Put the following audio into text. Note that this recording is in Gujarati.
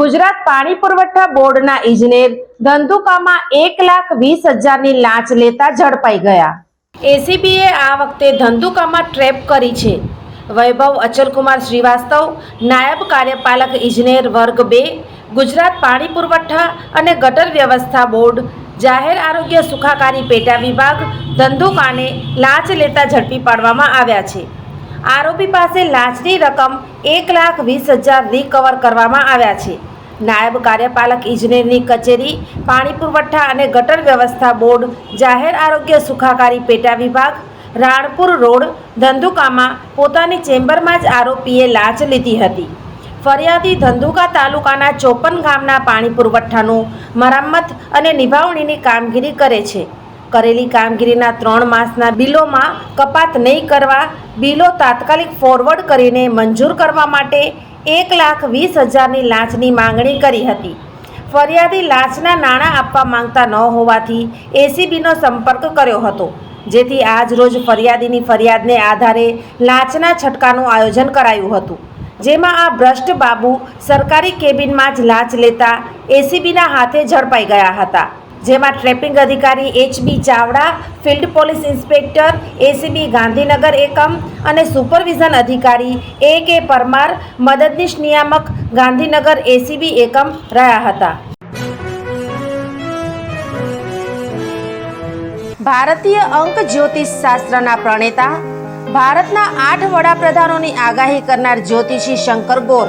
Gujarat પાણી પુરવઠા બોર્ડના ઇજનેર ધંધુકામાં એક લાખ વીસ હજારની લાંચ લેતા ઝડપાઈ ગયા. એસીબીએ આ વખતે ધંધુકામાં ટ્રેપ કરી છે. વૈભવ અચલકુમાર શ્રીવાસ્તવ, નાયબ કાર્યપાલક ઇજનેર વર્ગ બે, ગુજરાત પાણી પુરવઠા અને ગટર વ્યવસ્થા બોર્ડ, જાહેર આરોગ્ય સુખાકારી પેટા વિભાગ ધંધુકાને લાંચ લેતા ઝડપી પાડવામાં આવ્યા છે. આરોપી પાસે લાંચની રકમ એક લાખ વીસ હજાર રિકવર કરવામાં આવ્યા છે. નાયબ કાર્યપાલક ઇજનેરની કચેરી, પાણી પુરવઠા અને ગટર વ્યવસ્થા બોર્ડ, જાહેર આરોગ્ય સુખાકારી પેટા વિભાગ, રાણપુર રોડ, ધંધુકામાં પોતાની ચેમ્બરમાં જ આરોપીએ લાંચ લીધી હતી. ફરિયાદી ધંધુકા તાલુકાના ચોપન ગામના પાણી પુરવઠાનું મરામત અને નિભાવણીની કામગીરી કરે છે. કરેલી કામગીરીના ત્રણ માસના બિલોમાં કપાત નહીં કરવા બિલો તાત્કાલિક ફોરવર્ડ કરીને મંજૂર કરવા માટે એક લાખ વીસ હજારની લાંચની માંગણી કરી હતી. ફરિયાદી લાંચના નાણાં આપવા માંગતા ન હોવાથી એસીબીનો સંપર્ક કર્યો હતો, જેથી આજ રોજ ફરિયાદીની ફરિયાદને આધારે લાંચના છટકાનું આયોજન કરાયું હતું. જેમાં આ ભ્રષ્ટ બાબુ સરકારી કેબિનમાં જ લાંચ લેતા એસીબીના હાથે ઝડપાઈ ગયા હતા. જેમાં ટ્રેપિંગ અધિકારી HB Chavda, field police inspector ACB Gandhinagar એકમ અને સુપરવિઝન અધિકારી એ કે પરમાર, મદદનીશ નિયામક ગાંધીનગર એસીબી એકમ રહ્યા હતા. ભારતીય અંક જ્યોતિષ શાસ્ત્રના પ્રણેતા, ભારતના આઠ વડાપ્રધાનોની આગાહી કરનાર જ્યોતિષી શંકર ગોર